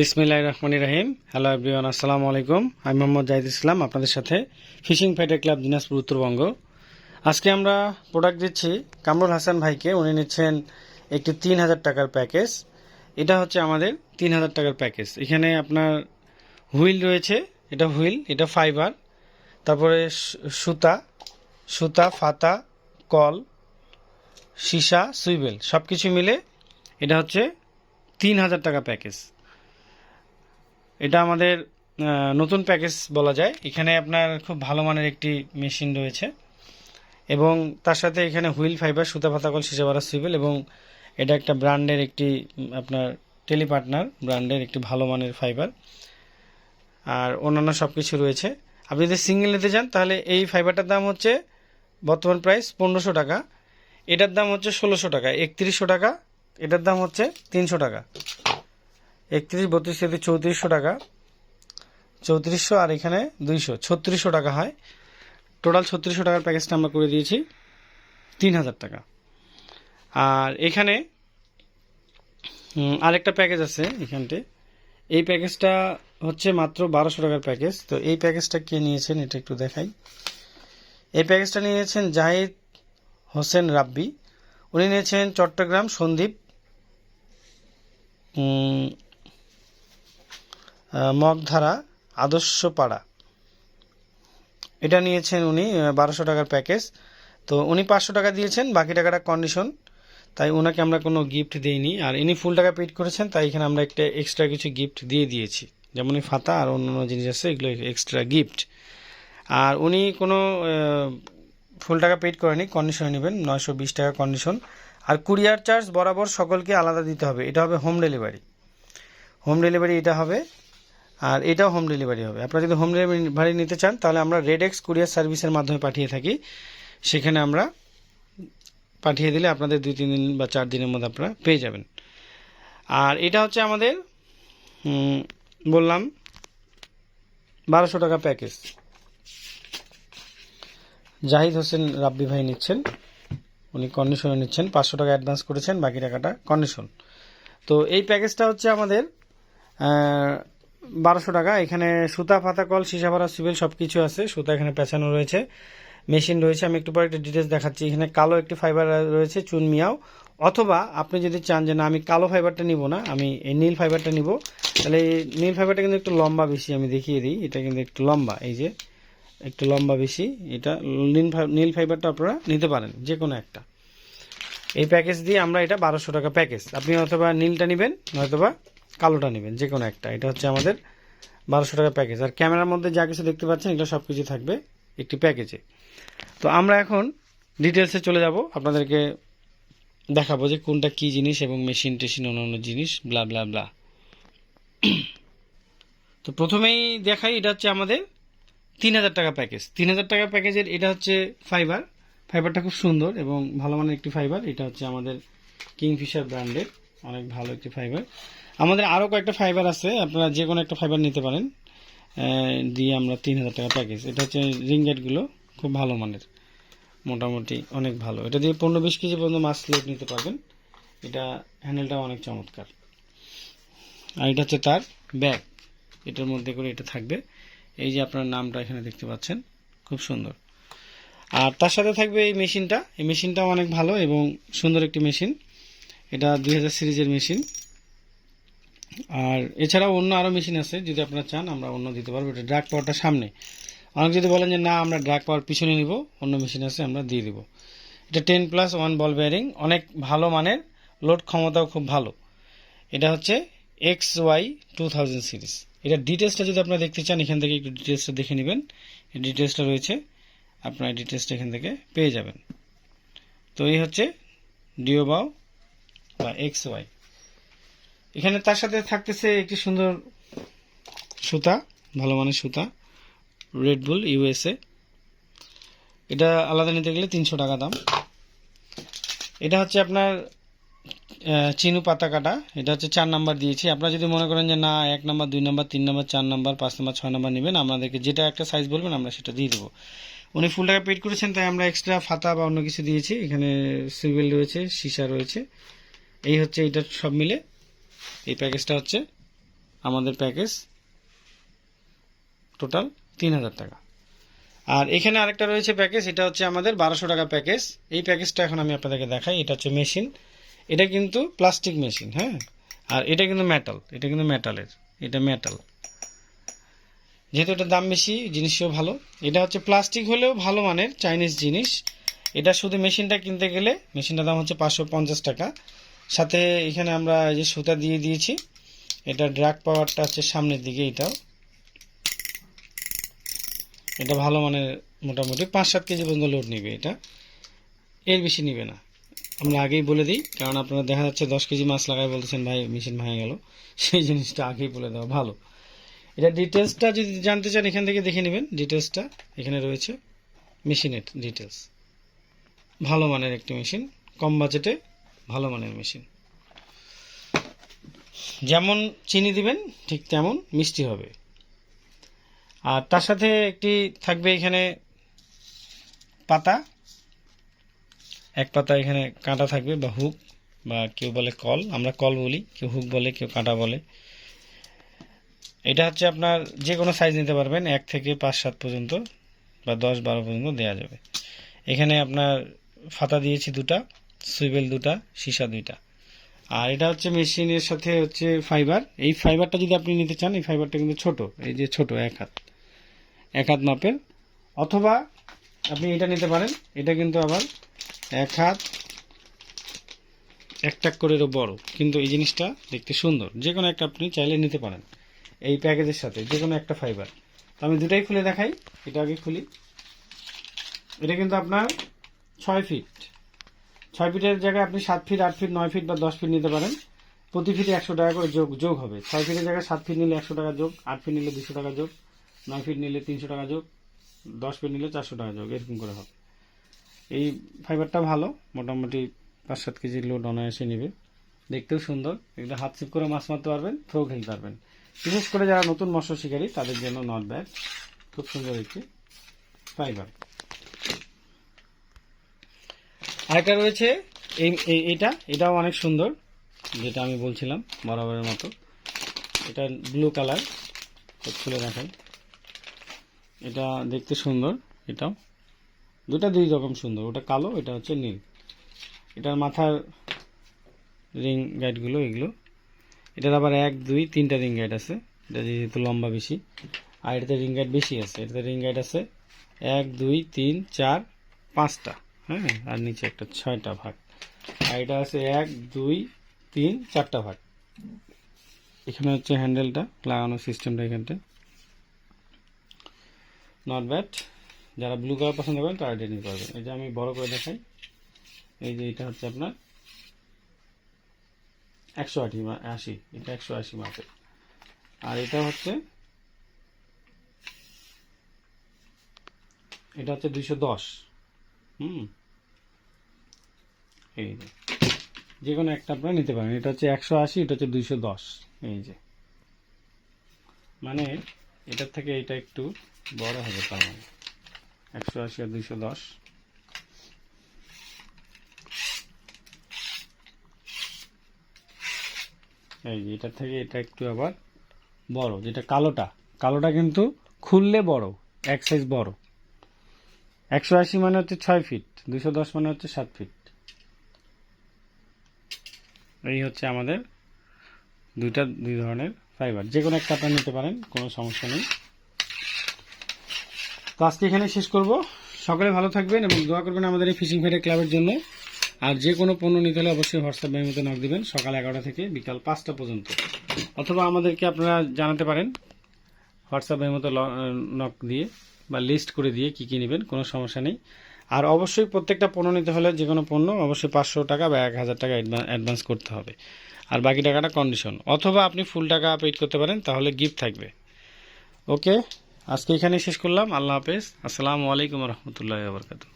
বিসমিল্লাহ রহমান রাহিম। Hello everyone, আসসালামু আলাইকুম। আমি মোহাম্মদ জাহিদ ইসলাম, আপনাদের সাথে fishing fighter club Dinajpur Uttarbanga. আজকে আমরা প্রোডাক্ট দিচ্ছি কামরুল হাসান ভাইকে। উনি নিচ্ছেন একটি তিন হাজার টাকার প্যাকেজ। এটা হচ্ছে আমাদের তিন হাজার টাকার প্যাকেজ। এখানে আপনার হুইল রয়েছে, এটা হুইল, এটা ফাইবার। তারপরে সুতা সুতা, ফাতা, কল, সীসা, সুইবেল সব কিছু মিলে এটা হচ্ছে তিন হাজার টাকা প্যাকেজ। এটা আমাদের নতুন প্যাকেজ বলা যায়। এখানে আপনার খুব ভালো মানের একটি মেশিন রয়েছে। এবং তার সাথে এখানে হুইল ফাইবার, সুতা ফাতাকল সিসাবারা সুইবেল এবং এটা একটা ব্র্যান্ডের একটি আপনার টেলিপার্টনার ব্র্যান্ডের একটি ভালো মানের ফাইবার। আর অন্যান্য সব কিছু রয়েছে। আপনি যদি সিঙ্গেল নিতে চান, তাহলে এই ফাইবারটার দাম হচ্ছে বর্তমান প্রাইস পনেরোশো টাকা। এটার দাম হচ্ছে ষোলোশো টাকা, একত্রিশশো টাকা। এটার দাম হচ্ছে তিনশো টাকা। একত্রিশ বত্রিশ তেত্রিশ চৌত্রিশশো টাকা। চৌত্রিশশো আর এখানে দুইশো। ছত্রিশশো টাকা হয়। টোটাল ছত্রিশশো টাকার প্যাকেজটা আমরা করে দিয়েছি তিন হাজার টাকা। আর এখানে আরেকটা প্যাকেজ আছে এখানটে। এই প্যাকেজটা হচ্ছে মাত্র বারোশো টাকার প্যাকেজ। তো এই প্যাকেজটা কে নিয়েছেন এটা একটু দেখাই। এই প্যাকেজটা নিয়েছেন জাহিদ হোসেন রাব্বি। উনি নিয়েছেন চট্টগ্রাম আহ, মগধারা আদর্শ পাড়া এটা নিয়েছেন উনি বারোশো টাকার প্যাকেজ। তো উনি পাঁচশো টাকা দিয়েছেন, বাকি টাকাটা কন্ডিশন তাই ওনাকে আমরা কোনো গিফট দিইনি। আর ইনি ফুল টাকা পেড করেছেন, তাই এখানে আমরা একটা এক্সট্রা কিছু গিফট দিয়ে দিয়েছি। যেমন ফাতা আর অন্য জিনিস আছে, এগুলো এক্সট্রা গিফট আর উনি কোনো ফুল টাকা পেড করেনি কন্ডিশনে নেবেন, নয়শো বিশ টাকা কন্ডিশন আর কুরিয়ার চার্জ বরাবর সকলকে আলাদা দিতে হবে। এটা হবে হোম ডেলিভারি হোম ডেলিভারি এটা হবে আর এটাও হোম ডেলিভারি হবে। আপনারা যদি হোম ডেলিভারি নিতে চান, তাহলে আমরা রেড এক্স কুরিয়ার সার্ভিসের মাধ্যমে পাঠিয়ে থাকি। সেখানে আমরা পাঠিয়ে দিলে আপনাদের দুই, তিন দিন বা চার দিনের মধ্যে আপনারা পেয়ে যাবেন। আর এটা হচ্ছে আমাদের বললাম, বারোশো টাকা প্যাকেজ জাহিদ হোসেন রাব্বি ভাই নিচ্ছেন। উনি কন্ডিশনে নিচ্ছেন, পাঁচশো টাকা অ্যাডভান্স করেছেন, বাকি টাকাটা কন্ডিশন তো এই প্যাকেজটা হচ্ছে আমাদের বারোশো টাকা। এখানে সুতা ফাতা কল, সীসা ভরা সিভিল সব কিছু আছে। সুতা এখানে পেঁচানো রয়েছে। মেশিন রয়েছে। আমি একটু পরে একটা ডিটেলস দেখাচ্ছি। এখানে কালো একটি ফাইবার রয়েছে, চুন মিয়াও। অথবা আপনি যদি চান যে, না, আমি কালো ফাইবারটা নিব না, আমি এই নীল ফাইবারটা নিব, তাহলে এই নীল ফাইবারটা কিন্তু একটু লম্বা বেশি আমি দেখিয়ে দিই। এটা কিন্তু একটু লম্বা, এই যে একটু লম্বা বেশি। এটা নীল নীল ফাইবারটা আপনারা নিতে পারেন যে কোনো একটা। এই প্যাকেজ দিয়ে আমরা এটা বারোশো টাকা প্যাকেজ আপনি অথবা নীলটা নেবেন, নয়তোবা কালোটা নেবেন যে কোনো একটা। এটা হচ্ছে আমাদের বারোশো টাকা প্যাকেজ। আর ক্যামেরার মধ্যে যা কিছু দেখতে পাচ্ছেন, এগুলো সব কিছু থাকবে একটি প্যাকেজে। তো আমরা এখন ডিটেলসে চলে যাব, আপনাদেরকে দেখাবো যে কোনটা কি জিনিস এবং মেশিন টেশিন অন্যান্য জিনিস ব্লা ব্লা ব্লা তো প্রথমেই দেখাই, এটা হচ্ছে আমাদের তিন হাজার টাকা প্যাকেজ। তিন হাজার টাকা প্যাকেজের, এটা হচ্ছে ফাইবার ফাইবারটা খুব সুন্দর এবং ভালো মানের একটি ফাইবার এটা হচ্ছে আমাদের কিংফিশার ব্র্যান্ডের অনেক ভালো একটি ফাইবার আমাদের আরও কয়েকটা ফাইবার আছে, আপনারা যে কোনো একটা ফাইবার নিতে পারেন। দিয়ে আমরা তিন হাজার টাকা প্যাকেজ এটা হচ্ছে রিংগেটগুলো খুব ভালো মানের। মোটামুটি অনেক ভালো। এটা দিয়ে পনেরো বিশ কেজি পর্যন্ত মাছ লোড নিতে পারবেন। এটা হ্যান্ডেলটাও অনেক চমৎকার। আর এটা হচ্ছে তার ব্যাগ এটার মধ্যে করে এটা থাকবে। এই যে আপনার নামটা এখানে দেখতে পাচ্ছেন, খুব সুন্দর। আর তার সাথে থাকবে এই মেশিনটা। এই মেশিনটাও অনেক ভালো এবং সুন্দর একটি মেশিন। এটা দুই হাজার সিরিজের মেশিন। আর এছাড়াও অন্য আরও মেশিন আছে, যদি আপনারা চান, আমরা অন্য দিতে পারব। এটা ড্রাগ পাওয়ারটা সামনে। অনেক যদি বলেন যে, না, আমরা ড্রাগ পাওয়ার পিছনে নিব, অন্য মেশিন আছে, আমরা দিয়ে দিব। এটা ten plus one ball bearing অনেক ভালো মানের লোড ক্ষমতাও খুব ভালো। এটা হচ্ছে X Y two thousand series এটা ডিটেলসটা যদি আপনারা দেখতে চান, এখান থেকে একটু ডিটেলসটা দেখে নেবেন। ডিটেলসটা রয়েছে, আপনারা ডিটেলসটা এখান থেকে পেয়ে যাবেন। তো এই হচ্ছে ডিওবাও বা এক্স ওয়াই এখানে তার সাথে থাকতেছে একটি সুন্দর সুতা, ভালো মানের সুতা রেডবুল ইউএসএ এটা আলাদা নিতে গেলে তিনশো টাকা দাম। এটা হচ্ছে আপনার চিনু পাতা কাটা। এটা হচ্ছে চার নাম্বার দিয়েছি। আপনারা যদি মনে করেন যে না, এক নাম্বার, দুই নাম্বার, তিন নাম্বার, চার নাম্বার, পাঁচ নাম্বার, ছয় নাম্বার নেবেন আপনাদেরকে যেটা একটা সাইজ বলবেন, আমরা সেটা দিয়ে দেবো। উনি ফুল টাকা পেড করেছেন, তাই আমরা এক্সট্রা ফাতা বা অন্য কিছু দিয়েছি। এখানে সুইবেল রয়েছে, সীসা রয়েছে। এই হচ্ছে এটা সব মিলে। এই প্যাকেজটা হচ্ছে আমাদের প্যাকেজ টোটাল তিন হাজার টাকা। আর এখানে আরেকটা রয়েছে প্যাকেজ, এটা হচ্ছে আমাদের বারোশো টাকা প্যাকেজ। এই প্যাকেজটা এখন আমি আপনাদেরকে দেখাই, এটা হচ্ছে মেশিন। এটা কিন্তু প্লাস্টিক মেশিন হ্যাঁ? আর এটা কিন্তু মেটাল এটা কিন্তু মেটালের এটা মেটাল যেহেতু এটা দাম বেশি, জিনিসও ভালো। এটা হচ্ছে প্লাস্টিক হলেও ভালো মানের চাইনিজ জিনিস। এটা শুধু মেশিনটা কিনতে গেলে, মেশিনটার দাম হচ্ছে পাঁচশো পঞ্চাশ টাকা। সাথে এখানে আমরা এই যে সুতা দিয়ে দিয়েছি, এটা ড্রাগ পাওয়ারটা হচ্ছে সামনের দিকে এটাও। এটা ভালো মানের মোটামুটি, পাঁচ সাত কেজি পর্যন্ত লোড নেবে এটা। এর বেশি নেবে না। আমরা আগেই বলে দিই, কারণ আপনারা দেখা যাচ্ছে দশ কেজি মাছ লাগাই বলতেছেন, ভাই, মেশিন ভেঙে গেল। সেই জিনিসটা আগেই বলে দেওয়া ভালো। এটা ডিটেলসটা যদি জানতে চান, এখান থেকে দেখে নেবেন। ডিটেলসটা এখানে রয়েছে, মেশিনের ডিটেলস ভালো মানের একটি মেশিন, কম বাজেটে ভালো মানের মেশিন। যেমন চিনি দিবেন, ঠিক তেমন মিষ্টি হবে। আর তার সাথে একটি থাকবে এখানে পাতা। এক পাতা এখানে কাঁটা থাকবে বা হুক বা কেউ বলে কল। আমরা কল বলি, কেউ হুক বলে, কেউ কাঁটা বলে। এটা হচ্ছে আপনার যে কোনো সাইজ নিতে পারবেন, এক থেকে পাঁচ, সাত পর্যন্ত বা দশ, বারো পর্যন্ত দেওয়া যাবে। এখানে আপনার ফাতা দিয়েছি দুটা। সুইবেল দুটা, সীসা দুইটা। আর এটা হচ্ছে মেশিনের সাথে হচ্ছে ফাইবার এই ফাইবারটা যদি আপনি নিতে চান, এই ফাইবারটা কিন্তু ছোট, এই যে ছোট, এক হাত। এক হাত মাপের। অথবা আপনি এটা নিতে পারেন, এটা কিন্তু আবার এক হাত একটা করেরও বড়। কিন্তু এই জিনিসটা দেখতে সুন্দর। যে কোনো একটা আপনি চাইলে নিতে পারেন এই প্যাকেজের সাথে যে কোনো একটা ফাইবার তো আমি দুটাই খুলে দেখাই, এটা আগে খুলি। এটা কিন্তু আপনার ছয় ফিট ছয় ফিটের জায়গায় আপনি সাত ফিট, আট ফিট, নয় ফিট বা দশ ফিট নিতে পারেন। প্রতি ফিটে একশো টাকা করে যোগ যোগ হবে। ছয় ফিটের জায়গায় সাত ফিট নিলে একশো টাকা যোগ, আট ফিট নিলে দুশো টাকা যোগ, নয় ফিট নিলে তিনশো টাকা যোগ, দশ ফিট নিলে চারশো টাকা যোগ, এরকম করে হবে। এই ফাইবারটা ভালো, মোটামুটি পাঁচ সাত কেজি লোড অনায়াসে নেবে। দেখতেও সুন্দর। এগুলো হাত সিপ করে মাছ মারতে পারবেন থ্রো খেলতে পারবেন। বিশেষ করে যারা নতুন মৎস্য শিকারী, তাদের জন্য নট ব্যাড। খুব সুন্দর একটি ফাইবার। আরেকটা রয়েছে। এই এইটা, এটাও অনেক সুন্দর, যেটা আমি বলছিলাম বরাবরের মতো। এটা ব্লু কালার খুলে দেখাই। এটা দেখতে সুন্দর, এটাও। দুটা দুই রকম সুন্দর, ওটা কালো, এটা হচ্ছে নীল। এটার মাথার রিং গাইডগুলো এগুলো। এটার আবার এক, দুই, তিনটা রিং গাইড আছে, এটা যেহেতু লম্বা বেশি। আর এটাতে রিং গাইড বেশি আছে, এটাতে রিং গাইড আছে এক, দুই, তিন, চার, পাঁচটা। হ্যাঁ আর নিচে একটা ছয়টা ভাগ। আর এটা আছে এক, দুই, তিন, চারটা ভাগ। এখানে হচ্ছে হ্যান্ডেলটা লাগানোর সিস্টেমটা এখানটা নট ব্যাড যারা ব্লু কালার পছন্দ করেন, তারা এটা নিতে পারবেন। এই যে আমি বড় করে দেখাই। এই যে এটা হচ্ছে আপনার একশো আশি আশি। এটা একশো আশি মাপের আর এটা হচ্ছে এটা হচ্ছে দুইশো দশ। হুম। এই যে। যে কোনো একটা আপনারা নিতে পারেন। এটা হচ্ছে একশো আশি, এটা হচ্ছে দুইশো দশ। এই যে। মানে এটার থেকে এটা একটু বড় হবে তার মানে। একশো আশি আর দুইশো দশ। এই যে, এটার থেকে এটা একটু আবার বড়। যেটা কালোটা। কালোটা কিন্তু খুললে বড়, এক সাইজ বড়। একশো আশি মানে হচ্ছে ছয় ফিট দুশো দশ মানে হচ্ছে সাত ফিট এই হচ্ছে আমাদের দুইটা, দুই ধরনের ফাইবার যে কোনো একটা আপনারা নিতে পারেন, কোনো সমস্যা নেই। তো আজকে এখানে শেষ করব। সকলে ভালো থাকবেন এবং দোয়া করবেন আমাদের এই ফিশিং ফাইটার ক্লাবের জন্য। আর যে কোনো পণ্য নিতে হলে অবশ্যই হোয়াটসঅ্যাপ মেমোতে নক দিবেন সকাল এগারোটা থেকে বিকাল পাঁচটা পর্যন্ত। অথবা আমাদেরকে আপনারা জানাতে পারেন হোয়াটসঅ্যাপ মেমোতে নক দিয়ে। বা লিস্ট করে দিয়ে কী কী নেবেন, কোনো সমস্যা নেই। আর অবশ্যই প্রত্যেকটা পণ্য নিতে হলে যে কোনো পণ্য অবশ্যই পাঁচশো টাকা বা এক হাজার টাকা অ্যাডভান্স করতে হবে। আর বাকি টাকাটা কন্ডিশন অথবা আপনি ফুল টাকা পেড করতে পারেন, তাহলে গিফট থাকবে। ওকে আজকে এখানেই শেষ করলাম। আল্লাহ হাফেজ। আসসালামু আলাইকুম রহমতুল্লাহ বরকাতু